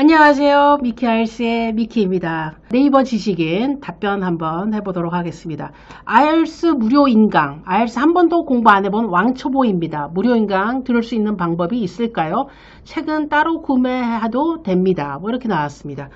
안녕하세요. 미키 알스의 미키입니다. 네이버 지식인 답변 한번 해보도록 하겠습니다. 아이엘스 무료 인강, 아이엘스 한 번도 공부 안 해본 왕초보입니다. 무료 인강 들을 수 있는 방법이 있을까요? 책은 따로 구매해도 됩니다. 뭐 이렇게 나왔습니다.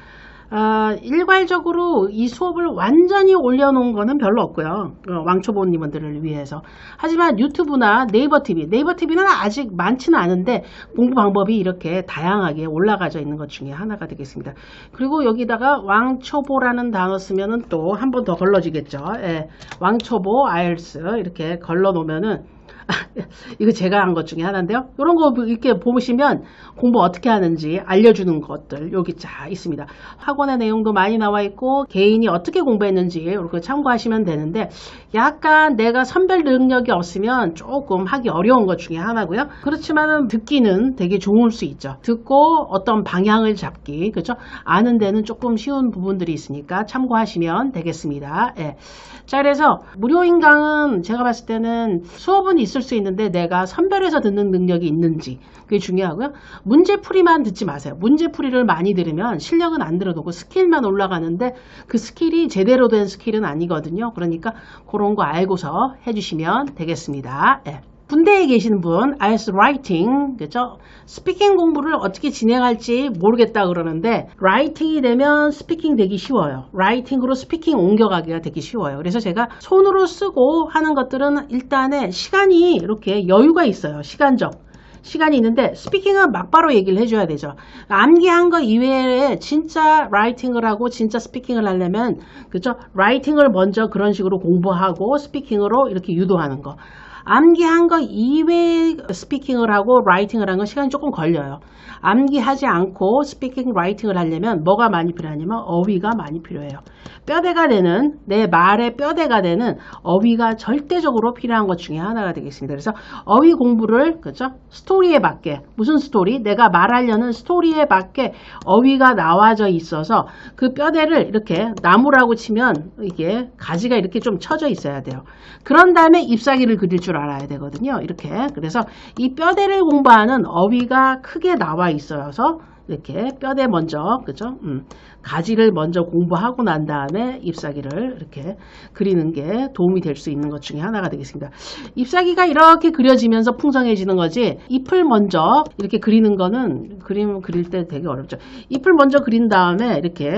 아, 일괄적으로 이 수업을 완전히 올려놓은 거는 별로 없고요. 어, 왕초보님들을 위해서. 하지만 유튜브나 네이버 TV, 네이버 TV는 아직 많지는 않은데 공부 방법이 이렇게 다양하게 올라가져 있는 것 중에 하나가 되겠습니다. 그리고 여기다가 왕초보라는 단어 쓰면은 또 한 번 더 걸러지겠죠. 예, 왕초보 아이엘스 이렇게 걸러 놓으면은 이거 제가 한 것 중에 하나인데요. 이런 거 이렇게 보시면 공부 어떻게 하는지 알려주는 것들 여기 자 있습니다. 학원의 내용도 많이 나와 있고 개인이 어떻게 공부했는지 이렇게 참고하시면 되는데 약간 내가 선별 능력이 없으면 조금 하기 어려운 것 중에 하나고요. 그렇지만은 듣기는 되게 좋을 수 있죠. 듣고 어떤 방향을 잡기 그렇죠? 아는 데는 조금 쉬운 부분들이 있으니까 참고하시면 되겠습니다. 예. 자 그래서 무료인 강은 제가 봤을 때는 수업은 있을 수 있는데 내가 선별해서 듣는 능력이 있는지 그게 중요하고요. 문제풀이만 듣지 마세요. 문제풀이를 많이 들으면 실력은 안 들어도 고 스킬만 올라가는데 그 스킬이 제대로 된 스킬은 아니거든요. 그러니까 그런 거 알고서 해주시면 되겠습니다. 예. 군대에 계시는 분, IELTS 라이팅, 그죠? 스피킹 공부를 어떻게 진행할지 모르겠다 그러는데, 라이팅이 되면 스피킹 되기 쉬워요. 라이팅으로 스피킹 옮겨가기가 되기 쉬워요. 그래서 제가 손으로 쓰고 하는 것들은 일단에 시간이 이렇게 여유가 있어요. 시간적. 시간이 있는데 스피킹은 막바로 얘기를 해줘야 되죠. 암기한 거 이외에 진짜 라이팅을 하고 진짜 스피킹을 하려면 그죠? 라이팅을 먼저 그런 식으로 공부하고 스피킹으로 이렇게 유도하는 거. 암기한 거 이외에 스피킹을 하고 라이팅을 하는 건 시간이 조금 걸려요. 암기하지 않고 스피킹 라이팅을 하려면 뭐가 많이 필요하냐면 어휘가 많이 필요해요. 뼈대가 되는 내 말의 뼈대가 되는 어휘가 절대적으로 필요한 것 중에 하나가 되겠습니다. 그래서 어휘 공부를 그죠? 스토리에 맞게 무슨 스토리? 내가 말하려는 스토리에 맞게 어휘가 나와져 있어서 그 뼈대를 이렇게 나무라고 치면 이게 가지가 이렇게 좀 쳐져 있어야 돼요. 그런 다음에 잎사귀를 그릴 줄 알아야 되거든요. 이렇게 그래서 이 뼈대를 공부하는 어휘가 크게 나와 있어서 이렇게 뼈대 먼저 그죠? 음, 가지를 먼저 공부하고 난 다음에 잎사귀를 이렇게 그리는 게 도움이 될 수 있는 것 중에 하나가 되겠습니다. 잎사귀가 이렇게 그려지면서 풍성해지는 거지 잎을 먼저 이렇게 그리는 거는 그림 그릴 때 되게 어렵죠. 잎을 먼저 그린 다음에 이렇게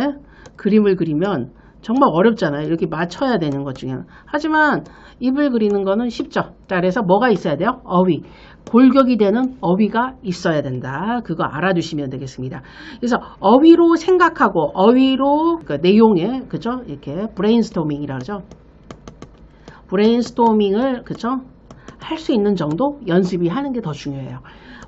그림을 그리면 정말 어렵잖아요. 이렇게 맞춰야 되는 것 중에 하나. 하지만 입을 그리는 거는 쉽죠. 자, 그래서 뭐가 있어야 돼요? 어휘. 골격이 되는 어휘가 있어야 된다. 그거 알아두시면 되겠습니다. 그래서 어휘로 생각하고 어휘로 그 내용에 그죠? 이렇게 브레인스토밍이라 그러죠. 브레인스토밍을 그죠? 할 수 있는 정도 연습이 하는 게 더 중요해요.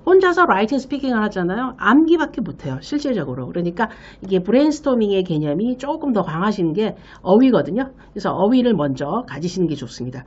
혼자서 라이팅 스피킹을 하잖아요. 암기밖에 못해요. 실질적으로. 그러니까 이게 브레인스토밍의 개념이 조금 더 강하신 게 어휘거든요. 그래서 어휘를 먼저 가지시는 게 좋습니다.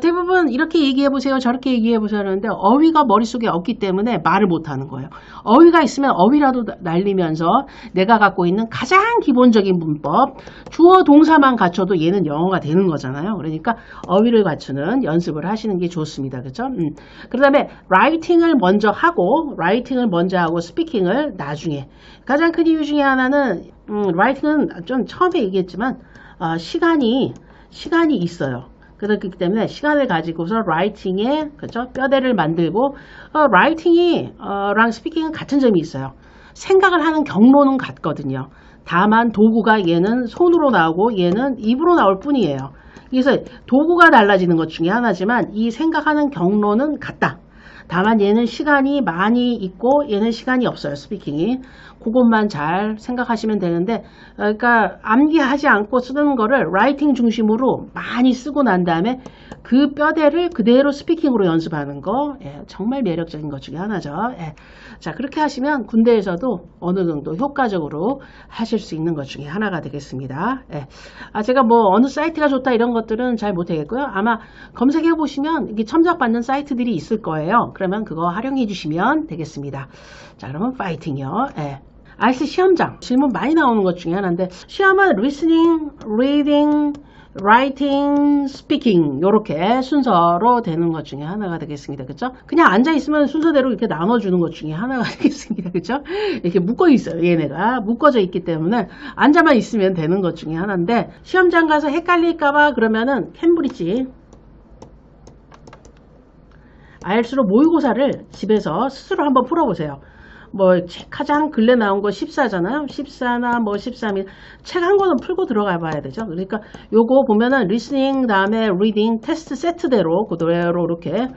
대부분 이렇게 얘기해 보세요. 저렇게 얘기해 보세요. 하는데 어휘가 머릿속에 없기 때문에 말을 못하는 거예요. 어휘가 있으면 어휘라도 날리면서 내가 갖고 있는 가장 기본적인 문법 주어 동사만 갖춰도 얘는 영어가 되는 거잖아요. 그러니까 어휘를 갖추는 연습을 하시는 게 좋습니다. 그죠? 음. 그 다음에 라이팅을 먼저 하고 하고 라이팅을 먼저 하고 스피킹을 나중에 가장 큰 이유 중에 하나는 음, 라이팅은 좀 처음에 얘기했지만 어, 시간이 시간이 있어요. 그렇기 때문에 시간을 가지고서 라이팅에 그죠 뼈대를 만들고 어, 라이팅이 어, 랑 스피킹은 같은 점이 있어요. 생각을 하는 경로는 같거든요. 다만 도구가 얘는 손으로 나오고 얘는 입으로 나올 뿐이에요. 그래서 도구가 달라지는 것 중에 하나지만 이 생각하는 경로는 같다. 다만 얘는 시간이 많이 있고 얘는 시간이 없어요. 스피킹이. 그것만 잘 생각하시면 되는데 그러니까 암기하지 않고 쓰는 거를 라이팅 중심으로 많이 쓰고 난 다음에 그 뼈대를 그대로 스피킹으로 연습하는 거 예, 정말 매력적인 것 중에 하나죠. 예. 자 그렇게 하시면 군대에서도 어느 정도 효과적으로 하실 수 있는 것 중에 하나가 되겠습니다. 예. 아, 제가 뭐 어느 사이트가 좋다 이런 것들은 잘 못하겠고요. 아마 검색해 보시면 이게 첨삭받는 사이트들이 있을 거예요. 그러면 그거 활용해 주시면 되겠습니다. 자 그러면 파이팅이요. 예. 아이스 시험장 질문 많이 나오는 것 중에 하나인데 시험은 리스닝, 리딩, writing, speaking 요렇게 순서로 되는 것 중에 하나가 되겠습니다. 그죠? 그냥 앉아 있으면 순서대로 이렇게 나눠 주는 것 중에 하나가 되겠습니다. 그죠? 이렇게 묶어 있어요. 얘네가 묶어져 있기 때문에 앉아만 있으면 되는 것 중에 하나인데 시험장 가서 헷갈릴까 봐 그러면은 캠브리지 알수록 모의고사를 집에서 스스로 한번 풀어보세요. 뭐책 가장 근래 나온 거 14잖아요. 14나 뭐 13일 책 한 권은 풀고 들어가 봐야 되죠. 그러니까 요거 보면은 리스닝 다음에 리딩 테스트 세트대로 그대로 이렇게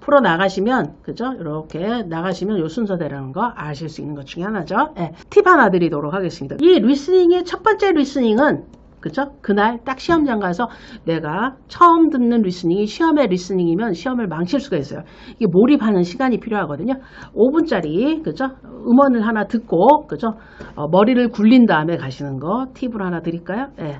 풀어 나가시면 그죠? 이렇게 나가시면 요 순서대로라는 거 아실 수 있는 것 중에 하나죠. 예, 팁 하나 드리도록 하겠습니다. 이 리스닝의 첫 번째 리스닝은 그죠? 그날 딱 시험장 가서 내가 처음 듣는 리스닝이 시험의 리스닝이면 시험을 망칠 수가 있어요. 이게 몰입하는 시간이 필요하거든요. 5분짜리 그죠? 음원을 하나 듣고 그죠? 어, 머리를 굴린 다음에 가시는 거 팁을 하나 드릴까요? 예.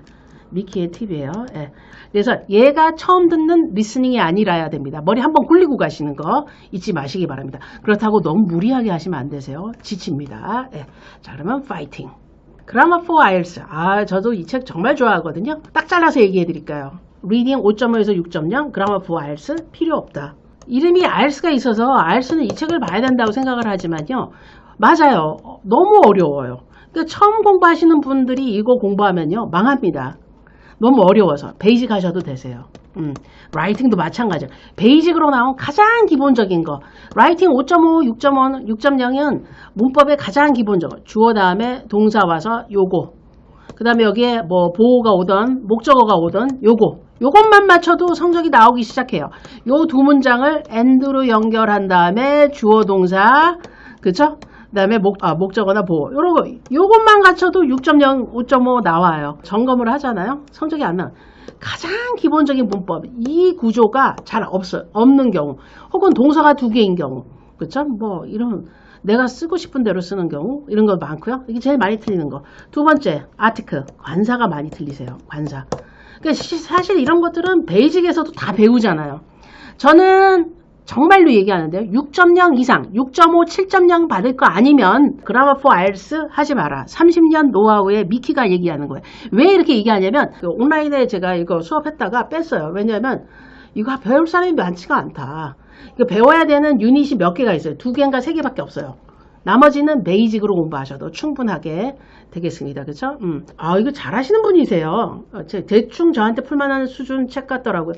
미키의 팁이에요. 예. 그래서 얘가 처음 듣는 리스닝이 아니라야 됩니다. 머리 한번 굴리고 가시는 거 잊지 마시기 바랍니다. 그렇다고 너무 무리하게 하시면 안 되세요. 지칩니다. 예. 자 그러면 파이팅. 그라마 4 IELTS. 아, 저도 이 책 정말 좋아하거든요. 딱 잘라서 얘기해 드릴까요? 리딩 5.5에서 6.0, 그라마 4 IELTS 필요 없다. 이름이 IELTS가 있어서 IELTS는 이 책을 봐야 된다고 생각을 하지만요. 맞아요. 어, 너무 어려워요. 그러니까 처음 공부하시는 분들이 이거 공부하면요. 망합니다. 너무 어려워서 베이직 하셔도 되세요. 음, 라이팅도 마찬가지예요. 베이직으로 나온 가장 기본적인 거. 라이팅 5.5, 6.5, 6.0은 문법의 가장 기본적으로 주어 다음에 동사 와서 요거. 그 다음에 여기에 뭐 보호가 오던 목적어가 오던 요거. 요것만 맞춰도 성적이 나오기 시작해요. 요 두 문장을 and로 연결한 다음에 주어 동사 그쵸? 그 다음에 목, 아, 목적어나 보호. 요런 거, 요것만 갖춰도 6.0, 5.5 나와요. 점검을 하잖아요. 성적이 안 나. 가장 기본적인 문법. 이 구조가 잘 없어, 없는 경우. 혹은 동사가 두 개인 경우. 그쵸? 뭐, 이런, 내가 쓰고 싶은 대로 쓰는 경우. 이런 거 많고요. 이게 제일 많이 틀리는 거. 두 번째, 아티클. 관사가 많이 틀리세요. 관사. 그러니까 시- 사실 이런 것들은 베이직에서도 다 배우잖아요. 저는 정말로 얘기하는데요. 6.0 이상, 6.5, 7.0 받을 거 아니면 그라마 4 IELTS 하지 마라. 30년 노하우에 미키가 얘기하는 거예요. 왜 이렇게 얘기하냐면 그 온라인에 제가 이거 수업했다가 뺐어요. 왜냐하면 이거 배울 사람이 많지가 않다. 이거 배워야 되는 유닛이 몇 개가 있어요. 두 개인가 세 개밖에 없어요. 나머지는 베이직으로 공부하셔도 충분하게 되겠습니다. 그쵸? 음. 아, 이거 잘하시는 분이세요. 어, 제- 대충 저한테 풀만한 수준 책 같더라고요.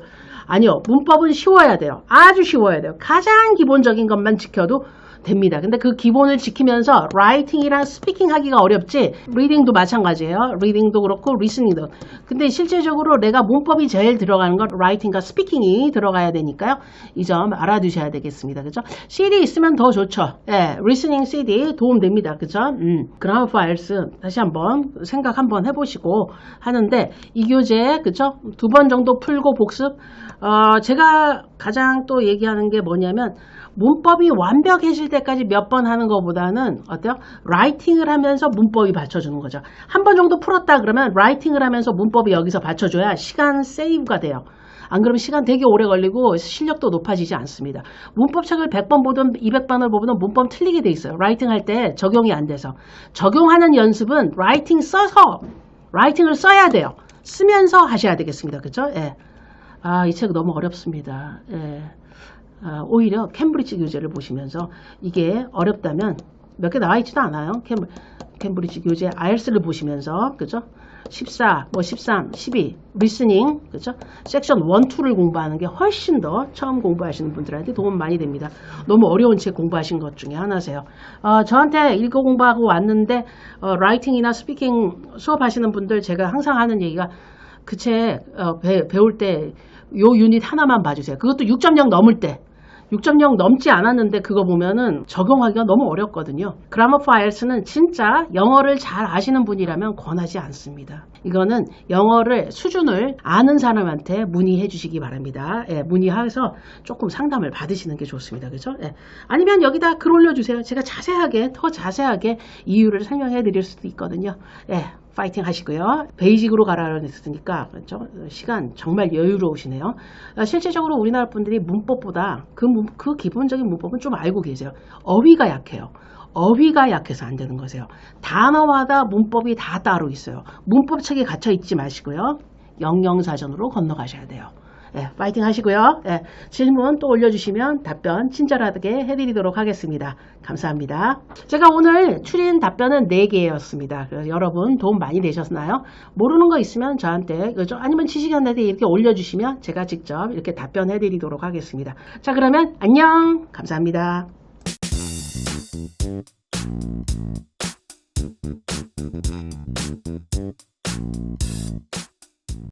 아니요. 문법은 쉬워야 돼요. 아주 쉬워야 돼요. 가장 기본적인 것만 지켜도 됩니다. 근데 그 기본을 지키면서 라이팅이랑 스피킹 하기가 어렵지 리딩도 마찬가지예요. 리딩도 그렇고 리스닝도. 근데 실제적으로 내가 문법이 제일 들어가는 건 라이팅과 스피킹이 들어가야 되니까요. 이 점 알아두셔야 되겠습니다. 그죠? CD 있으면 더 좋죠. 예, 리스닝 CD 도움 됩니다. 그죠? 음, 그라마 파일스 다시 한번 생각 한번 해보시고 하는데 이 교재 그죠? 두 번 정도 풀고 복습. 어, 제가 가장 또 얘기하는 게 뭐냐면 문법이 완벽해질 때 까지 몇 번 하는 것보다는 어때요? 라이팅을 하면서 문법이 받쳐주는 거죠. 한 번 정도 풀었다 그러면 라이팅을 하면서 문법이 여기서 받쳐줘야 시간 세이브가 돼요. 안 그러면 시간 되게 오래 걸리고 실력도 높아지지 않습니다. 문법책을 100번 보든 200번을 보든 문법 틀리게 돼 있어요. 라이팅 할 때 적용이 안 돼서. 적용하는 연습은 라이팅 써서 라이팅을 써야 돼요. 쓰면서 하셔야 되겠습니다. 그죠? 예. 아, 이 책 너무 어렵습니다. 예. 아, 오히려 캠브리지 교재를 보시면서 이게 어렵다면 몇 개 나와 있지도 않아요. 캠, 캠브리지 교재 IELTS를 보시면서 그죠? 14, 뭐 13, 12 리스닝 그죠? 섹션 1, 2를 공부하는 게 훨씬 더 처음 공부하시는 분들한테 도움 많이 됩니다. 너무 어려운 책 공부하신 것 중에 하나세요. 어, 저한테 읽어 공부하고 왔는데 어, 라이팅이나 스피킹 수업하시는 분들 제가 항상 하는 얘기가 그책 어, 배울 때 요 유닛 하나만 봐주세요. 그것도 6.0 넘을 때. 6.0 넘지 않았는데 그거 보면은 적용하기가 너무 어렵거든요. 그라머 파일스는 진짜 영어를 잘 아시는 분이라면 권하지 않습니다. 이거는 영어를 수준을 아는 사람한테 문의해 주시기 바랍니다. 예, 문의해서 조금 상담을 받으시는 게 좋습니다. 그죠? 예. 아니면 여기다 글 올려주세요. 제가 자세하게, 더 자세하게 이유를 설명해 드릴 수도 있거든요. 예. 파이팅 하시고요. 베이직으로 가라는 했으니까 그렇죠? 시간 정말 여유로우시네요. 아, 실제적으로 우리나라 분들이 문법보다 그, 문- 그 기본적인 문법은 좀 알고 계세요. 어휘가 약해요. 어휘가 약해서 안 되는 거세요. 단어마다 문법이 다 따로 있어요. 문법 책에 갇혀 있지 마시고요. 영영사전으로 건너가셔야 돼요. 예, 파이팅 하시고요. 예, 질문 또 올려주시면 답변 친절하게 해드리도록 하겠습니다. 감사합니다. 제가 오늘 추린 답변은 4개였습니다. 그래서 여러분 도움 많이 되셨나요? 모르는 거 있으면 저한테 아니면 지식인한테 이렇게 올려주시면 제가 직접 이렇게 답변해드리도록 하겠습니다. 자 그러면 안녕 감사합니다. Thank you.